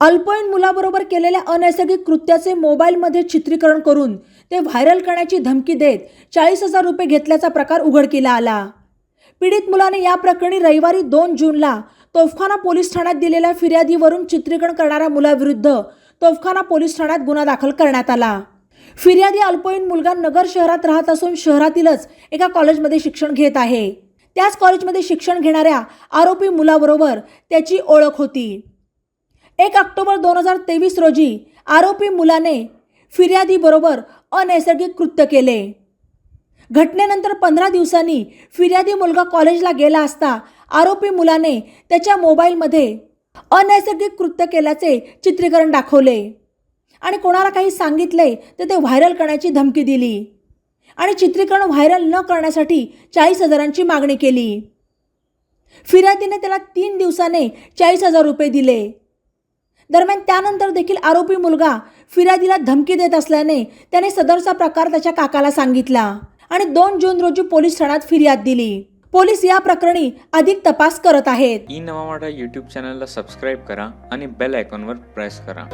अल्पवयीन मुलाबरोबर केलेल्या अनैसर्गिक कृत्याचे मोबाईलमध्ये चित्रीकरण करून ते व्हायरल करण्याची धमकी देत चाळीस हजार रुपये घेतल्याचा प्रकार उघडकीला आला. पीडित मुलाने या प्रकरणी रविवारी दोन जूनला तोफखाना पोलीस ठाण्यात दिलेल्या फिर्यादीवरून चित्रीकरण करणाऱ्या मुलाविरुद्ध तोफखाना पोलीस ठाण्यात गुन्हा दाखल करण्यात आला. फिर्यादी अल्पवयीन मुलगा नगर शहरात राहत असून शहरातीलच एका कॉलेजमध्ये शिक्षण घेत आहे. त्याच कॉलेजमध्ये शिक्षण घेणाऱ्या आरोपी मुलाबरोबर त्याची ओळख होती. एक ऑक्टोबर दोन हजार तेवीस रोजी आरोपी मुलाने फिर्यादीबरोबर अनैसर्गिक कृत्य केले. घटनेनंतर पंधरा दिवसांनी फिर्यादी मुलगा कॉलेजला गेला असता आरोपी मुलाने त्याच्या मोबाईलमध्ये अनैसर्गिक कृत्य केल्याचे चित्रीकरण दाखवले. आणि कोणाला काही सांगितले तर ते व्हायरल करण्याची धमकी दिली. आणि चित्रीकरण व्हायरल न करण्यासाठी चाळीस हजारांची मागणी केली. फिर्यादीने त्याला तीन दिवसाने चाळीस हजार रुपये दिले. दरम्यान त्यानंतर देखील आरोपी मुलगा फिर्यादीला धमकी देत असल्याने त्याने सदरचा प्रकार त्याच्या काकाला सांगितला आणि दोन जून रोजी पोलीस ठाण्यात फिर्याद दिली. पोलीस या प्रकरणी अधिक तपास करत आहेत. ई नवा मराठा यूट्यूब चॅनलला सबस्क्राईब करा आणि बेल आयकॉनवर प्रेस करा.